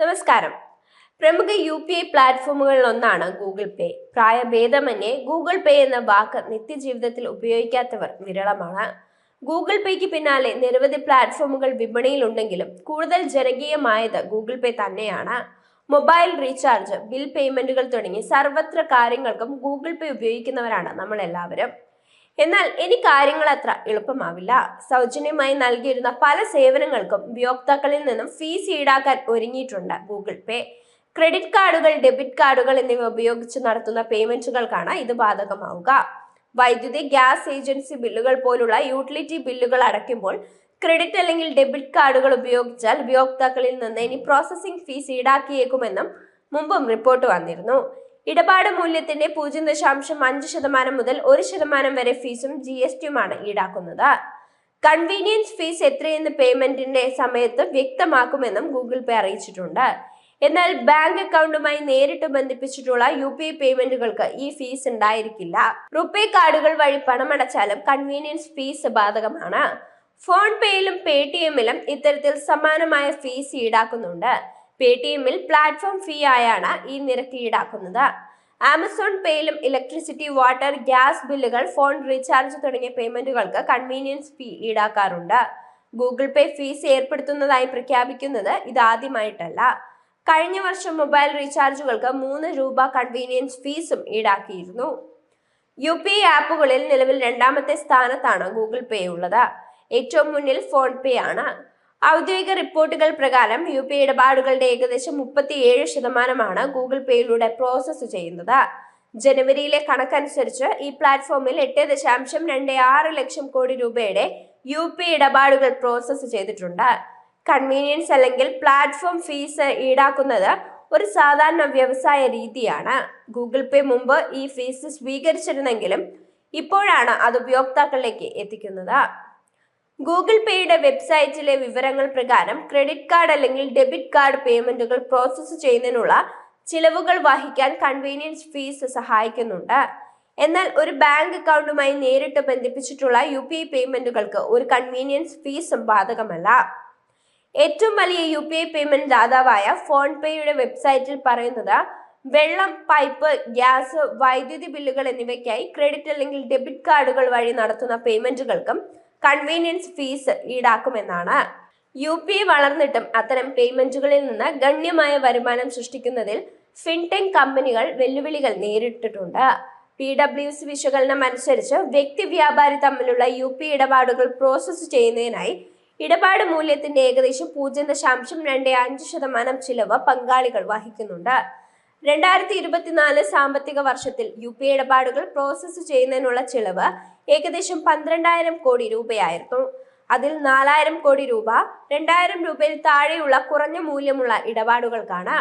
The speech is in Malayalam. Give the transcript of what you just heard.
നമസ്കാരം. പ്രമുഖ യു പി ഐ പ്ലാറ്റ്ഫോമുകളിൽ ഒന്നാണ് ഗൂഗിൾ പേ പ്രായഭേദമന്യേ ഗൂഗിൾ പേ എന്ന വാക്ക് നിത്യജീവിതത്തിൽ ഉപയോഗിക്കാത്തവർ വിരളമാണ്. ഗൂഗിൾ പേക്ക് പിന്നാലെ നിരവധി പ്ലാറ്റ്ഫോമുകൾ വിപണിയിലുണ്ടെങ്കിലും കൂടുതൽ ജനകീയമായത് ഗൂഗിൾ പേ തന്നെയാണ്. മൊബൈൽ റീചാർജ് ബിൽ പേയ്മെന്റുകൾ തുടങ്ങി സർവത്ര കാര്യങ്ങൾക്കും ഗൂഗിൾ പേ ഉപയോഗിക്കുന്നവരാണ് നമ്മൾ എല്ലാവരും എന്നാൽ ഇനി കാര്യങ്ങൾ അത്ര എളുപ്പമാവില്ല. സൗജന്യമായി നൽകിയിരുന്ന പല സേവനങ്ങൾക്കും ഉപയോക്താക്കളിൽ നിന്നും ഫീസ് ഈടാക്കാൻ ഒരുങ്ങിയിട്ടുണ്ട് ഗൂഗിൾ പേ ക്രെഡിറ്റ് കാർഡുകൾ ഡെബിറ്റ് കാർഡുകൾ എന്നിവ ഉപയോഗിച്ച് നടത്തുന്ന പേയ്മെന്റുകൾക്കാണ് ഇത് ബാധകമാവുക. വൈദ്യുതി ഗ്യാസ് ഏജൻസി ബില്ലുകൾ പോലുള്ള യൂട്ടിലിറ്റി ബില്ലുകൾ അടയ്ക്കുമ്പോൾ ക്രെഡിറ്റ് അല്ലെങ്കിൽ ഡെബിറ്റ് കാർഡുകൾ ഉപയോഗിച്ചാൽ ഉപയോക്താക്കളിൽ നിന്ന് ഇനി പ്രോസസ്സിംഗ് ഫീസ് ഈടാക്കിയേക്കുമെന്നും മുമ്പും റിപ്പോർട്ട് വന്നിരുന്നു. ഇടപാട് മൂല്യത്തിന്റെ പൂജ്യം ദശാംശം അഞ്ച് ശതമാനം മുതൽ ഒരു ശതമാനം വരെ ഫീസും ജി എസ് ടിയുമാണ് ഈടാക്കുന്നത്. കൺവീനിയൻസ് ഫീസ് എത്രയെന്ന് പേയ്മെന്റിന്റെ സമയത്ത് വ്യക്തമാക്കുമെന്നും ഗൂഗിൾ പേ അറിയിച്ചിട്ടുണ്ട്. എന്നാൽ ബാങ്ക് അക്കൗണ്ടുമായി നേരിട്ട് ബന്ധിപ്പിച്ചിട്ടുള്ള യു പി ഐ പേയ്മെന്റുകൾക്ക് ഈ ഫീസ് ഉണ്ടായിരിക്കില്ല. റുപേ കാർഡുകൾ വഴി പണമടച്ചാലും കൺവീനിയൻസ് ഫീസ് ബാധകമാണ്. ഫോൺ പേയിലും പേ ടി എമ്മിലും ഇത്തരത്തിൽ സമാനമായ ഫീസ് ഈടാക്കുന്നുണ്ട്. പേ ടി പ്ലാറ്റ്ഫോം ഫീ ആയാണ് ഈ നിരക്ക് ഈടാക്കുന്നത്. ആമസോൺ പേയിലും ഇലക്ട്രിസിറ്റി വാട്ടർ ഗ്യാസ് ബില്ലുകൾ ഫോൺ റീചാർജ് തുടങ്ങിയ പേയ്മെന്റുകൾക്ക് കൺവീനിയൻസ് ഫീ ഈടാക്കാറുണ്ട്. ഗൂഗിൾ പേ ഫീസ് ഏർപ്പെടുത്തുന്നതായി പ്രഖ്യാപിക്കുന്നത് ഇതാദ്യമായിട്ടല്ല. കഴിഞ്ഞ വർഷം മൊബൈൽ റീചാർജുകൾക്ക് മൂന്ന് രൂപ കൺവീനിയൻസ് ഫീസും ഈടാക്കിയിരുന്നു. യു പി ആപ്പുകളിൽ നിലവിൽ രണ്ടാമത്തെ സ്ഥാനത്താണ് ഗൂഗിൾ പേ ഉള്ളത്. ഏറ്റവും മുന്നിൽ ഫോൺ പേ ആണ്. ഔദ്യോഗിക റിപ്പോർട്ടുകൾ പ്രകാരം യു പി ഇടപാടുകളുടെ ഏകദേശം മുപ്പത്തിയേഴ് ശതമാനമാണ് ഗൂഗിൾ പേയിലൂടെ പ്രോസസ്സ് ചെയ്യുന്നത്. ജനുവരിയിലെ കണക്കനുസരിച്ച് ഈ പ്ലാറ്റ്ഫോമിൽ എട്ട് ദശാംശം രണ്ട് ആറ് ലക്ഷം കോടി രൂപയുടെ യു പി ഇടപാടുകൾ പ്രോസസ്സ് ചെയ്തിട്ടുണ്ട്. കൺവീനിയൻസ് അല്ലെങ്കിൽ പ്ലാറ്റ്ഫോം ഫീസ് ഈടാക്കുന്നത് ഒരു സാധാരണ വ്യവസായ രീതിയാണ്. ഗൂഗിൾ പേ മുമ്പ് ഈ ഫീസ് സ്വീകരിച്ചിരുന്നെങ്കിലും ഇപ്പോഴാണ് അത് ഉപയോക്താക്കളിലേക്ക് എത്തിക്കുന്നത്. ഗൂഗിൾ പേയുടെ വെബ്സൈറ്റിലെ വിവരങ്ങൾ പ്രകാരം ക്രെഡിറ്റ് കാർഡ് അല്ലെങ്കിൽ ഡെബിറ്റ് കാർഡ് പേയ്മെന്റുകൾ പ്രോസസ്സ് ചെയ്യുന്നതിനുള്ള ചിലവുകൾ വഹിക്കാൻ കൺവീനിയൻസ് ഫീസ് സഹായിക്കുന്നുണ്ട്. എന്നാൽ ഒരു ബാങ്ക് അക്കൗണ്ടുമായി നേരിട്ട് ബന്ധിപ്പിച്ചിട്ടുള്ള യു പി ഐ പേയ്മെന്റുകൾക്ക് ഒരു കൺവീനിയൻസ് ഫീസ് ബാധകമല്ല ഏറ്റവും വലിയ യു പി ഐ പേയ്മെന്റ് ദാതാവായ ഫോൺ പേയുടെ വെബ്സൈറ്റിൽ പറയുന്നത് വെള്ളം പൈപ്പ് ഗ്യാസ് വൈദ്യുതി ബില്ലുകൾ എന്നിവയ്ക്കായി ക്രെഡിറ്റ് അല്ലെങ്കിൽ ഡെബിറ്റ് കാർഡുകൾ വഴി നടത്തുന്ന പേയ്മെന്റുകൾക്കും കൺവീനിയൻസ് ഫീസ് ഈടാക്കുമെന്നാണ്. യു പി വളർന്നിട്ടും അത്തരം പേയ്മെന്റുകളിൽ നിന്ന് ഗണ്യമായ വരുമാനം സൃഷ്ടിക്കുന്നതിൽ ഫിൻടെക് കമ്പനികൾ വെല്ലുവിളികൾ നേരിട്ടിട്ടുണ്ട്. പി ഡബ്ല്യു സി വിശകലനം അനുസരിച്ച് വ്യക്തി വ്യാപാരി തമ്മിലുള്ള യു പി ഇടപാടുകൾ പ്രോസസ്സ് ചെയ്യുന്നതിനായി ഇടപാട് മൂല്യത്തിന്റെ ഏകദേശം പൂജ്യം ദശാംശം രണ്ട് അഞ്ച് ശതമാനം ചിലവ് പങ്കാളികൾ വഹിക്കുന്നുണ്ട്. രണ്ടായിരത്തി ഇരുപത്തിനാല് സാമ്പത്തിക വർഷത്തിൽ യു പി ഇടപാടുകൾ പ്രോസസ്സ് ചെയ്യുന്നതിനുള്ള ചെലവ് ഏകദേശം പന്ത്രണ്ടായിരം കോടി രൂപയായിരുന്നു. അതിൽ നാലായിരം കോടി രൂപ രണ്ടായിരം രൂപയിൽ താഴെയുള്ള കുറഞ്ഞ മൂല്യമുള്ള ഇടപാടുകൾക്കാണ്.